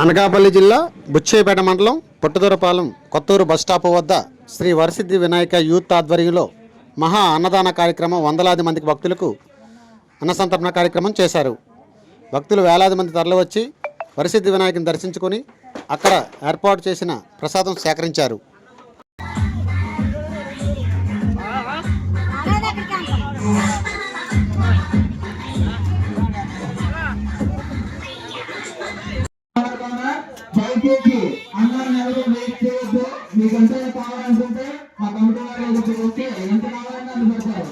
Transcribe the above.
అనకాపల్లి జిల్లా బుచ్చేపేట మండలం పుట్టదూరపాలెం కొత్తూరు బస్టాప్ వద్ద శ్రీ వరసిద్ధి వినాయక యూత్ ఆధ్వర్యంలో మహా అన్నదాన కార్యక్రమం వందలాది మందికి భక్తులకు అన్నసంతర్పణ కార్యక్రమం చేశారు. భక్తులు వేలాది మంది తరలివచ్చి వరసిద్ధి వినాయకుని దర్శించుకొని అక్కడ ఏర్పాటు చేసిన ప్రసాదం సేకరించారు. దయచేసి అన్నాన్ని ఎవరు వెయిట్ చేయొద్దు మీకు ఎంత కావాలనుకుంటే మా కమిటీ వారి దగ్గరికి వస్తే ఎంత కావాలన్నా అది పెడతారు